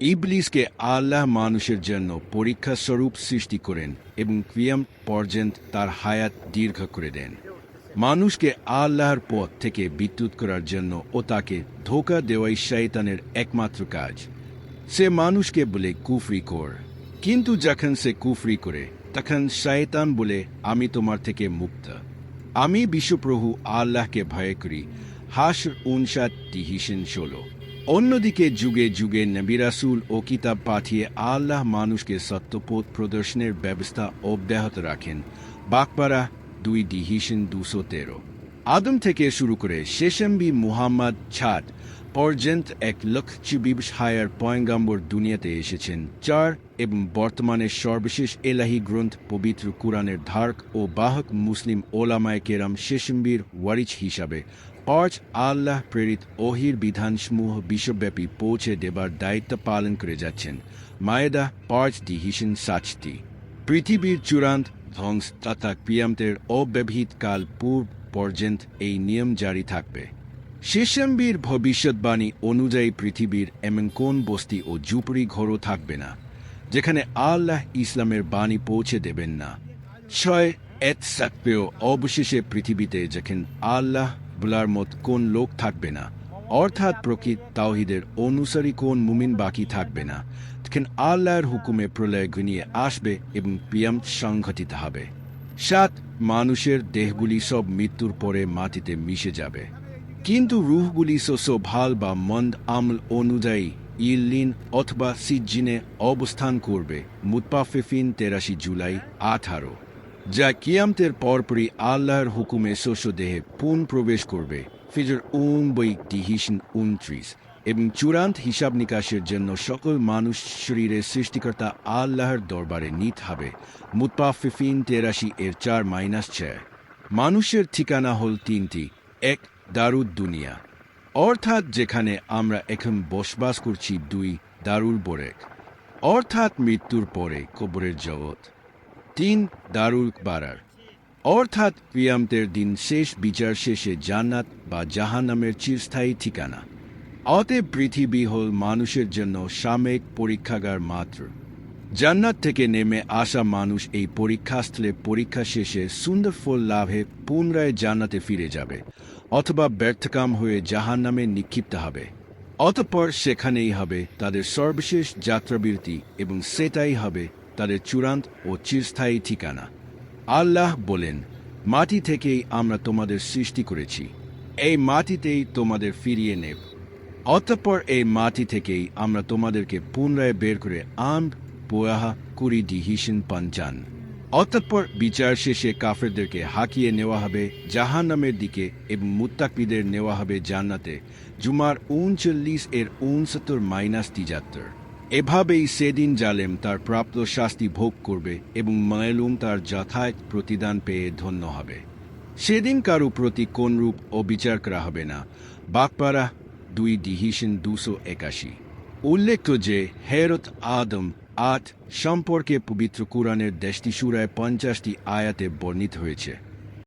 ইবলিসকে আল্লাহ মানুষের জন্য পরীক্ষা স্বরূপ সৃষ্টি করেন এবং ক্রিয়াম পর্যন্ত তার হায়াত দীর্ঘ করে দেন। মানুষকে আল্লাহর পথ থেকে বিদ্যুৎ করার জন্য ও তাকে ধোকা দেওয়াই শয়তানের একমাত্র কাজ। সে মানুষকে বলে কুফরি কর। কিন্তু যখন সে কুফরি করে, তখন শয়তান বলে, আমি তোমার থেকে মুক্ত। আমি বিশ্বপ্রভু আল্লাহকে ভয় করি। হাস উনসাত তিহিসেন ষোলো। অন্যদিকে যুগে যুগে নবিরাসুল ও কিতাব পাঠিয়ে আল্লাহ মানুষকে সত্যপথ প্রদর্শনের ব্যবস্থা অব্যাহত রাখেন। বাকপাড়া দুই ডিহিসেন দুশো তেরো। আদম থেকে শুরু করে শেষম্বি মুহাম্মদ ছাদ পর্যন্ত এক লক্ষ চুবিশ হায়ার পয়ঙ্গাম্বর দুনিয়াতে এসেছেন চার এবং বর্তমানে সর্বশেষ এলাহি গ্রন্থ পবিত্র কুরআনের ধারক ও বাহক মুসলিম ওলামায় কেরাম শেষম্বির ওয়ারিচ হিসাবে। পাঁচ আল্লাহ প্রেরিত ওহির বিধানসমূহ বিশ্বব্যাপী পৌঁছে দেবার দায়িত্ব পালন করে যাচ্ছেন। মায়েদা পাঁচ ডিহিসেন সাচটি পৃথিবীর চূড়ান্ত ধ্বংস তথা ক্রিয়ান্তের অব্যবহিত কাল পূর্ব পর্যন্ত এই নিয়ম জারি থাকবে। শেষম্বীর ভবিষ্যৎবাণী অনুযায়ী পৃথিবীর এমন কোন বস্তি ও জুপড়ি ঘরও থাকবে না, যেখানে আল্লাহ ইসলামের বাণী পৌঁছে দেবেন না। ছয় এত সাকপেও অবশেষে পৃথিবীতে যেখানে আল্লাহ বলার মত কোন লোক থাকবে না, অর্থাৎ প্রকৃত তাওহিদের অনুসারী কোন মুমিন বাকি থাকবে না তখন আল্লাহর হুকুমে প্রলয় ঘনিয়ে আসবে এবং পিয়াম সংঘটিত হবে। সাত মানুষের দেহগুলি সব মৃত্যুর পরে মাটিতে মিশে যাবে। কিন্তু রুহগুলি সোসো ভালো বা মন্দ আমল অনুযায়ী ইল্লিন অথবা সিজ্জিনে অবস্থান করবে। মুতপাফিফিন তেরাশি জুলাই আঠারো। যা কিয়ামতের পরপরই আল্লাহর হুকুমে শস্য দেহে পুন প্রবেশ করবে। ফিজর উন বই ডিহিসন উনত্রিশ এবং চূড়ান্ত হিসাব নিকাশের জন্য সকল মানুষ শরীরের সৃষ্টিকর্তা আল্লাহর দরবারে নিত হবে। মুতপাফিফিন তেরাশি এর চার মাইনাস ছয়। মানুষের ঠিকানা হল তিনটি। এক দারুদ দুনিয়া। অর্থাৎ যেখানে আমরা এখন বসবাস করছি দুই দারুল বোরেক। অর্থাৎ মৃত্যুর পরে কবরের জগৎ। তিন দারুল বারার। অর্থাৎ কিয়ামতের দিন শেষ, বিচার শেষে জান্নাত বা জাহান্নামের চিরস্থায়ী ঠিকানা। অতএব পৃথিবী হল মানুষের জন্য সাময়িক পরীক্ষাগার মাত্র। জান্নাত থেকে নেমে আসা মানুষ এই পরীক্ষাস্থলে পরীক্ষা শেষে সুন্দর ফল লাভে পুনরায় জান্নাতে ফিরে যাবে, অথবা ব্যর্থকাম হয়ে জাহান্নামে নিক্ষিপ্ত হবে। অতঃপর সেখানেই হবে তাদের সর্বশেষ যাত্রাবিরতি এবং সেটাই হবে তাদের চূড়ান্ত ও চিরস্থায়ী ঠিকানা। আল্লাহ বলেন, মাটি থেকেই আমরা তোমাদের সৃষ্টি করেছি। এই মাটিতেই তোমাদের ফিরিয়ে নেব। অতঃপর এই মাটি থেকেই আমরা তোমাদেরকে পুনরায় বের করে আম পোয়াহা কুড়ি ডিহিসন পঞ্চান অতঃপর বিচার শেষে কাফেরদেরকে হাঁকিয়ে নেওয়া হবে জাহান নামের দিকে এবং মুত্তাকিদের নেওয়া হবে জান্নাতে। জুমার উনচল্লিশ এর উনসত্তর মাইনাস তিজাত্তর এভাবেই সেদিন জালেম তার প্রাপ্ত শাস্তি ভোগ করবে এবং মায়লুম তার যথাযথ প্রতিদান পেয়ে ধন্য হবে। সেদিন কারও প্রতি কোন রূপ অবিচার করা হবে না। বাকপাড়া দুই ডিহিশন দুশো একাশি। উল্লেখ্য যে হেরত আদম আট সম্পর্কে পবিত্র কুরআনের দেশটি সুরায় পঞ্চাশটি আয়াতে বর্ণিত হয়েছে।